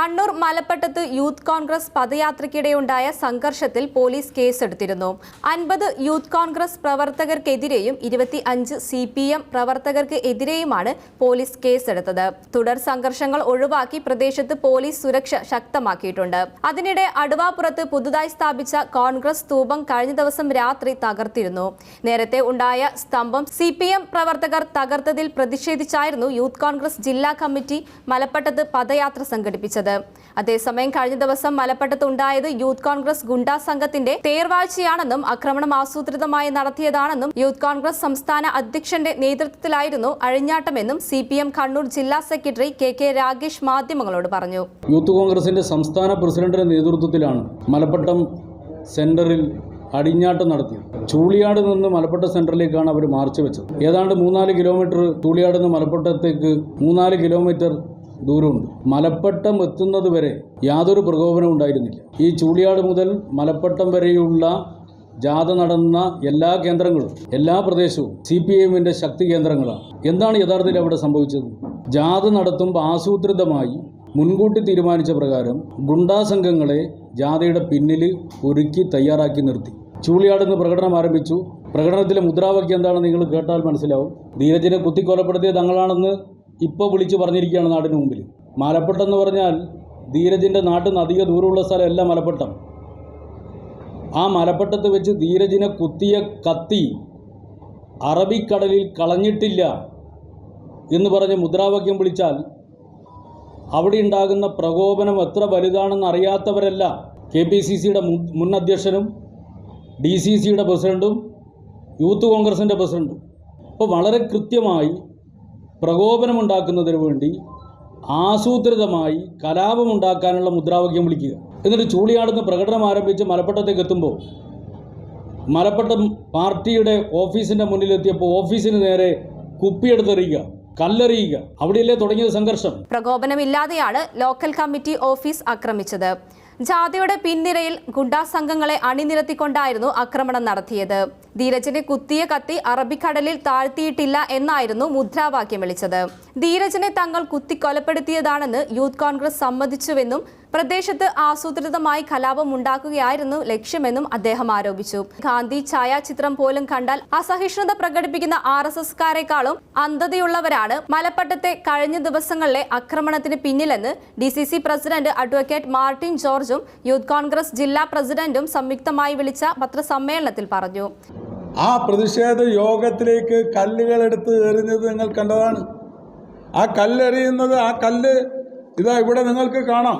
കണ്ണൂർ മലപ്പട്ടത്ത് യൂത്ത് കോൺഗ്രസ് പദയാത്രയ്ക്കിടെയുണ്ടായ സംഘർഷത്തിൽ പോലീസ് കേസെടുത്തിരുന്നു. അൻപത് യൂത്ത് കോൺഗ്രസ് പ്രവർത്തകർക്കെതിരെയും ഇരുപത്തി അഞ്ച് സി പി എം പ്രവർത്തകർക്ക് എതിരെയുമാണ് പോലീസ് കേസെടുത്തത്. തുടർ സംഘർഷങ്ങൾ ഒഴിവാക്കി പ്രദേശത്ത് പോലീസ് സുരക്ഷ ശക്തമാക്കിയിട്ടുണ്ട്. അതിനിടെ അടുവാപുറത്ത് പുതുതായി സ്ഥാപിച്ച കോൺഗ്രസ് സ്തൂപം കഴിഞ്ഞ ദിവസം രാത്രി തകർത്തിരുന്നു. നേരത്തെ ഉണ്ടായ സ്തംഭം സി പി എം പ്രവർത്തകർ തകർത്തതിൽ പ്രതിഷേധിച്ചായിരുന്നു യൂത്ത് കോൺഗ്രസ് ജില്ലാ കമ്മിറ്റി മലപ്പട്ടത്ത് പദയാത്ര സംഘടിപ്പിച്ചത്. അതേസമയം കഴിഞ്ഞ ദിവസം മലപ്പട്ടത്ത് ഉണ്ടായത് യൂത്ത് കോൺഗ്രസ് ഗുണ്ടാ സംഘത്തിന്റെ തേർവാഴ്ചയാണെന്നും ആക്രമണം ആസൂത്രിതമായി നടത്തിയതാണെന്നും യൂത്ത് കോൺഗ്രസ് സംസ്ഥാന അധ്യക്ഷന്റെ നേതൃത്വത്തിലായിരുന്നു അഴിഞ്ഞാട്ടമെന്നും സി കണ്ണൂർ ജില്ലാ സെക്രട്ടറി കെ കെ രാഗേഷ് മാധ്യമങ്ങളോട് പറഞ്ഞു. യൂത്ത് കോൺഗ്രസിന്റെ സംസ്ഥാന പ്രസിഡന്റിന്റെ നേതൃത്വത്തിലാണ് മലപ്പട്ടം സെന്ററിൽ അടിഞ്ഞാട്ടം നടത്തി ചൂളിയാട് നിന്ന് മലപ്പട്ട സെന്ററിലേക്കാണ് അവർ മാർച്ച് വെച്ചത്. ഏതാണ്ട് മൂന്നാൽ കിലോമീറ്റർ ചൂളിയാട് നിന്ന് മലപ്പട്ടത്തേക്ക് മൂന്നാൽ കിലോമീറ്റർ ദൂരമുണ്ട്. മലപ്പട്ടം എത്തുന്നത് വരെ യാതൊരു പ്രകോപനവും ഉണ്ടായിരുന്നില്ല. ഈ ചൂളിയാട് മുതൽ മലപ്പട്ടം വരെയുള്ള ജാഥ നടന്ന എല്ലാ കേന്ദ്രങ്ങളും എല്ലാ പ്രദേശവും സി പി എമ്മിന്റെ ശക്തി കേന്ദ്രങ്ങളാണ്. എന്താണ് യഥാർത്ഥത്തിൽ അവിടെ സംഭവിച്ചത്? ജാഥ നടത്തുമ്പോൾ ആസൂത്രിതമായി മുൻകൂട്ടി തീരുമാനിച്ച പ്രകാരം ഗുണ്ടാ സംഘങ്ങളെ ജാഥയുടെ പിന്നിൽ ഒരുക്കി തയ്യാറാക്കി നിർത്തി. ചൂളിയാട് നിന്ന് പ്രകടനം ആരംഭിച്ചു. പ്രകടനത്തിലെ മുദ്രാവാക്യം എന്താണെന്ന് നിങ്ങൾ കേട്ടാൽ മനസ്സിലാവും. ധീരജിനെ കുത്തിക്കൊലപ്പെടുത്തിയ തങ്ങളാണെന്ന് ഇപ്പോൾ വിളിച്ചു പറഞ്ഞിരിക്കുകയാണ് നാടിന് മുമ്പിൽ. മലപ്പട്ടം എന്ന് പറഞ്ഞാൽ ധീരജിന്റെ നാട്ടിൽ നിന്ന് അധിക ദൂരമുള്ള സ്ഥലമല്ല മലപ്പട്ടം. ആ മലപ്പട്ടത്ത് വെച്ച് ധീരജിനെ കുത്തിയ കത്തി അറബിക്കടലിൽ കളഞ്ഞിട്ടില്ല എന്ന് പറഞ്ഞ് മുദ്രാവാക്യം വിളിച്ചാൽ അവിടെ ഉണ്ടാകുന്ന പ്രകോപനം എത്ര വലുതാണെന്ന് അറിയാത്തവരല്ല. കെ പി സി സിയുടെ മുൻ അധ്യക്ഷനും ഡി സി സിയുടെ പ്രസിഡന്റും യൂത്ത് കോൺഗ്രസിന്റെ പ്രസിഡന്റും അപ്പോൾ വളരെ കൃത്യമായി പ്രകോപനമുണ്ടാക്കുന്നതിന് വേണ്ടി ആസൂത്രിതമായി കലാപമുണ്ടാക്കാനുള്ള മുദ്രാവാക്യം വിളിക്കുക. എന്നിട്ട് ചൂളിയാടുന്ന പ്രകടനം ആരംഭിച്ച് മലപ്പട്ടത്തേക്ക് എത്തുമ്പോൾ മലപ്പട്ടം പാർട്ടിയുടെ ഓഫീസിന്റെ മുന്നിലെത്തിയപ്പോൾ ഓഫീസിന് നേരെ കുപ്പിയെടുത്തെറിയുക കല്ലെറിയുക. അവിടെയല്ലേ തുടങ്ങിയത് സംഘർഷം? പ്രകോപനമില്ലാതെയാണ് ലോക്കൽ കമ്മിറ്റി ഓഫീസ് ആക്രമിച്ചത്. ജാഥയുടെ പിൻനിരയിൽ ഗുണ്ടാ സംഘങ്ങളെ അണിനിരത്തിക്കൊണ്ടായിരുന്നു ആക്രമണം നടത്തിയത്. ധീരജിനെ കുത്തിയ കത്തി അറബിക്കടലിൽ താഴ്ത്തിയിട്ടില്ല എന്നായിരുന്നു മുദ്രാവാക്യം വിളിച്ചത്. ധീരജിനെ തങ്ങൾ കുത്തി കൊലപ്പെടുത്തിയതാണെന്ന് യൂത്ത് കോൺഗ്രസ് സമ്മതിച്ചുവെന്നും പ്രദേശത്ത് ആസൂത്രിതമായി കലാപം ഉണ്ടാക്കുകയായിരുന്നു ലക്ഷ്യമെന്നും അദ്ദേഹം ആരോപിച്ചു. ഗാന്ധി ഛായാചിത്രം പോലും കണ്ടാൽ അസഹിഷ്ണുത പ്രകടിപ്പിക്കുന്ന ആർ എസ് എസ്കാരെക്കാളും അന്ധതയുള്ളവരാണ് മലപ്പട്ടത്തെ കഴിഞ്ഞ ദിവസങ്ങളിലെ ആക്രമണത്തിന് പിന്നിലെന്ന് D C C president advocate Martin ജോർജും യൂത്ത് കോൺഗ്രസ് ജില്ലാ പ്രസിഡന്റും സംയുക്തമായി വിളിച്ച പത്രസമ്മേളനത്തിൽ പറഞ്ഞു. ആ പ്രതിഷേധ യോഗത്തിലേക്ക് കല്ലുകൾ എടുത്ത് എറിഞ്ഞത് നിങ്ങൾ കണ്ടതാണ്. ആ കല്ലെറിയുന്നത് ആ കല്ല് ഇതാ ഇവിടെ നിങ്ങൾക്ക് കാണാം.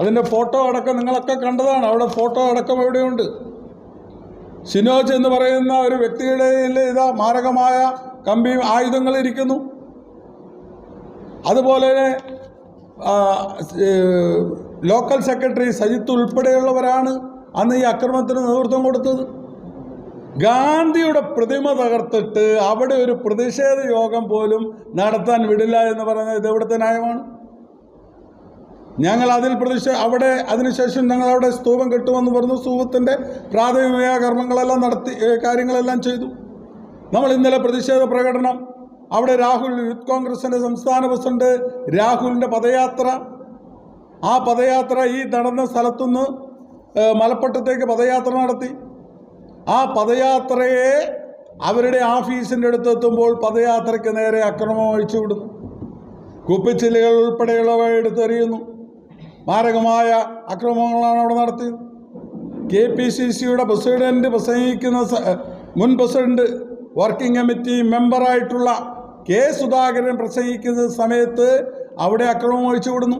അതിന്റെ ഫോട്ടോ അടക്കം നിങ്ങളൊക്കെ കണ്ടതാണ്. അവിടെ ഫോട്ടോ അടക്കം എവിടെയുണ്ട്? സിനോജ് എന്ന് പറയുന്ന ഒരു വ്യക്തിയുടെ ഇതാ മാരകമായ കമ്പി ആയുധങ്ങൾ ഇരിക്കുന്നു. അതുപോലെ ലോക്കൽ സെക്രട്ടറി സജിത്ത് ഉൾപ്പെടെയുള്ളവരാണ് അന്ന് ഈ അക്രമത്തിന് നേതൃത്വം കൊടുത്തത്. ഗാന്ധിയുടെ പ്രതിമ തകർത്തിട്ട് അവിടെ ഒരു പ്രതിഷേധ യോഗം പോലും നടത്താൻ വിടില്ല എന്ന് പറയുന്നത് ഇത് എവിടുത്തെ ന്യായമാണ്? ഞങ്ങൾ അതിൽ പ്രതിഷേ അവിടെ അതിനുശേഷം ഞങ്ങൾ അവിടെ സ്തൂപം കെട്ടുമെന്ന് പറഞ്ഞു സ്തൂപത്തിന്റെ പ്രാഥമിക കർമ്മങ്ങളെല്ലാം നടത്തി കാര്യങ്ങളെല്ലാം ചെയ്തു. നമ്മൾ ഇന്നലെ പ്രതിഷേധ പ്രകടനം അവിടെ രാഹുൽ യൂത്ത് കോൺഗ്രസിന്റെ സംസ്ഥാന പ്രസിഡന്റ് രാഹുലിന്റെ പദയാത്ര. ആ പദയാത്ര ഈ നടന്ന സ്ഥലത്തുനിന്ന് മലപ്പട്ടത്തേക്ക് പദയാത്ര നടത്തി. ആ പദയാത്രയെ അവരുടെ ഓഫീസിന്റെ അടുത്ത് എത്തുമ്പോൾ പദയാത്രയ്ക്ക് നേരെ അക്രമം അഴിച്ചു വിടുന്നു കുപ്പിച്ചില്ലുകൾ ഉൾപ്പെടെയുള്ളവ എടുത്തെറിയുന്നു. മാരകമായ അക്രമങ്ങളാണ് അവിടെ നടത്തിയത്. കെ പി സി സിയുടെ പ്രസിഡന്റ് പ്രസംഗിക്കുന്ന മുൻ പ്രസിഡന്റ് വർക്കിംഗ് കമ്മിറ്റി മെമ്പറായിട്ടുള്ള കെ സുധാകരൻ പ്രസംഗിക്കുന്ന സമയത്ത് അവിടെ അക്രമം ഒഴിച്ചുവിടുന്നു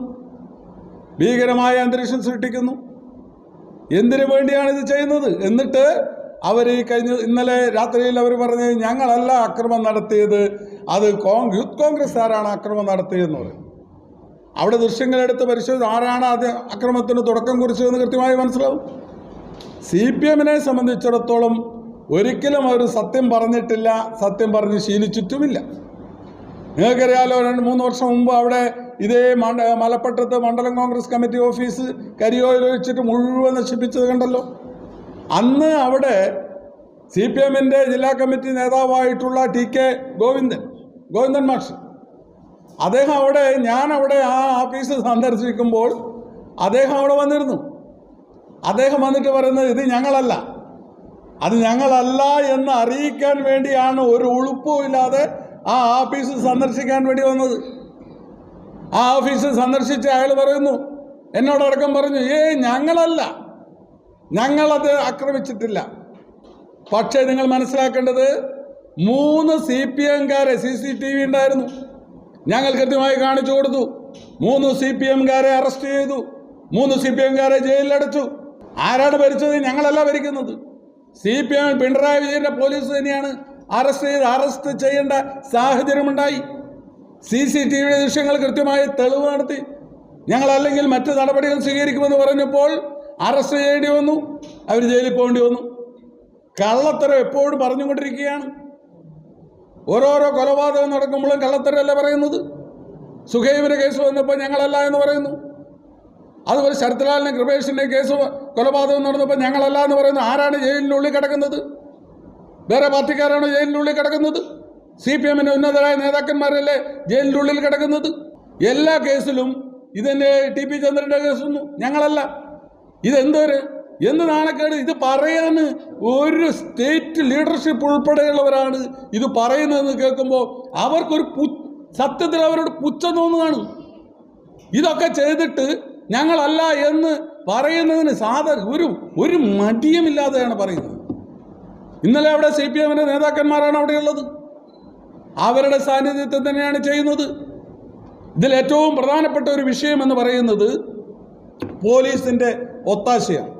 ഭീകരമായ അന്തരീക്ഷം സൃഷ്ടിക്കുന്നു. എന്തിനു വേണ്ടിയാണ് ഇത് ചെയ്യുന്നത്? എന്നിട്ട് അവർ കഴിഞ്ഞ ഇന്നലെ രാത്രിയിൽ അവർ പറഞ്ഞത് ഞങ്ങളല്ല അക്രമം നടത്തിയത്. അത് കോൺ യൂത്ത് കോൺഗ്രസ്സുകാരാണ് അക്രമം നടത്തിയതെന്ന് പറയും അവിടെ ദൃശ്യങ്ങളെടുത്ത് പരിശോധിച്ച് ആരാണ് അത് അക്രമത്തിന് തുടക്കം കുറിച്ചതെന്ന് കൃത്യമായി മനസ്സിലാവും. സി പി എമ്മിനെ സംബന്ധിച്ചിടത്തോളം ഒരിക്കലും അവർ സത്യം പറഞ്ഞിട്ടില്ല സത്യം പറഞ്ഞ് ശീലിച്ചിട്ടുമില്ല. നിങ്ങൾക്കറിയാലോ രണ്ട് മൂന്ന് വർഷം മുമ്പ് അവിടെ ഇതേ മണ്ഡ മലപ്പട്ടത്ത് മണ്ഡലം കോൺഗ്രസ് കമ്മിറ്റി ഓഫീസ് കരിയോയിൽ വെച്ചിട്ട് മുഴുവൻ നശിപ്പിച്ചത് കണ്ടല്ലോ. അന്ന് അവിടെ സി പി എമ്മിന്റെ ജില്ലാ കമ്മിറ്റി നേതാവായിട്ടുള്ള ടി കെ ഗോവിന്ദൻ ഗോവിന്ദൻ മാഷ്. അദ്ദേഹം അവിടെ ഞാൻ അവിടെ ആ ഓഫീസ് സന്ദർശിക്കുമ്പോൾ അദ്ദേഹം അവിടെ വന്നിരുന്നു. അദ്ദേഹം വന്നിട്ട് പറയുന്നത് ഇത് ഞങ്ങളല്ല. അത് ഞങ്ങളല്ല എന്ന് അറിയിക്കാൻ വേണ്ടിയാണ് ഒരു ഉളുപ്പും ഇല്ലാതെ ആ ഓഫീസ് സന്ദർശിക്കാൻ വേണ്ടി വന്നത്. ആ ഓഫീസ് സന്ദർശിച്ച് അയാൾ പറയുന്നു എന്നോടടക്കം പറഞ്ഞു ഏ ഞങ്ങളല്ല. ഞങ്ങളത് ആക്രമിച്ചിട്ടില്ല. പക്ഷേ നിങ്ങൾ മനസ്സിലാക്കേണ്ടത് മൂന്ന് സി പി എംകാരെ സി സി ടി വി ഉണ്ടായിരുന്നു. ഞങ്ങൾ കൃത്യമായി കാണിച്ചു കൊടുത്തു. മൂന്ന് സി പി എംകാരെ അറസ്റ്റ് ചെയ്തു. മൂന്ന് സി പി എംകാരെ ജയിലിലടച്ചു. ആരാണ് ഭരിച്ചത്? ഞങ്ങളല്ല ഭരിക്കുന്നത്. സി പി എം പിണറായി വിജയന്റെ പോലീസ് തന്നെയാണ് അറസ്റ്റ് ചെയ്ത് അറസ്റ്റ് ചെയ്യേണ്ട സാഹചര്യമുണ്ടായി. സി സി ടി വിയുടെ ദൃശ്യങ്ങൾ കൃത്യമായി തെളിവ് നടത്തി. ഞങ്ങൾ അല്ലെങ്കിൽ മറ്റ് നടപടികൾ സ്വീകരിക്കുമെന്ന് പറഞ്ഞപ്പോൾ അറസ്റ്റ് ചെയ്യേണ്ടി വന്നു. അവർ ജയിലിൽ പോകേണ്ടി വന്നു. കള്ളത്തരം എപ്പോഴും പറഞ്ഞുകൊണ്ടിരിക്കുകയാണ്. ഓരോരോ കൊലപാതകം നടക്കുമ്പോഴും കള്ളത്തരല്ലേ പറയുന്നത്? സുഖൈവിന്റെ കേസ് വന്നപ്പോൾ ഞങ്ങളല്ല എന്ന് പറയുന്നു. അതുപോലെ ശരത്ലാലിന്റെ കൃപേഷിന്റെ കേസ് കൊലപാതകം നടന്നപ്പോൾ ഞങ്ങളല്ല എന്ന് പറയുന്നു. ആരാണ് ജയിലിനുള്ളിൽ കിടക്കുന്നത്? വേറെ പാർട്ടിക്കാരാണ് ജയിലിനുള്ളിൽ കിടക്കുന്നത്? സി പി എമ്മിന്റെ ഉന്നതരായ നേതാക്കന്മാരല്ലേ ജയിലിനുള്ളിൽ കിടക്കുന്നത്? എല്ലാ കേസിലും ഇതെന്നെ ടി പി ചന്ദ്രന്റെ കേസൊന്നും ഞങ്ങളല്ല. ഇതെന്തൊരു? എന്ത് നാണക്കേട്. ഇത് പറയാൻ ഒരു സ്റ്റേറ്റ് ലീഡർഷിപ്പ് ഉൾപ്പെടെയുള്ളവരാണ് ഇത് പറയുന്നതെന്ന് കേൾക്കുമ്പോൾ അവർക്കൊരു പു സത്യത്തിൽ അവരോട് പുച്ഛം തോന്നുകയാണ്. ഇതൊക്കെ ചെയ്തിട്ട് ഞങ്ങളല്ല എന്ന് പറയുന്നതിന് സാധ ഒരു ഒരു മടിയുമില്ലാതെയാണ് പറയുന്നത്. ഇന്നലെ അവിടെ സി പി എമ്മിന്റെ നേതാക്കന്മാരാണ് അവിടെയുള്ളത്. അവരുടെ സാന്നിധ്യത്തിൽ തന്നെയാണ് ചെയ്യുന്നത്. ഇതിൽ ഏറ്റവും പ്രധാനപ്പെട്ട ഒരു വിഷയം എന്ന് പറയുന്നത് പോലീസിന്റെ ഒത്താശയാണ്.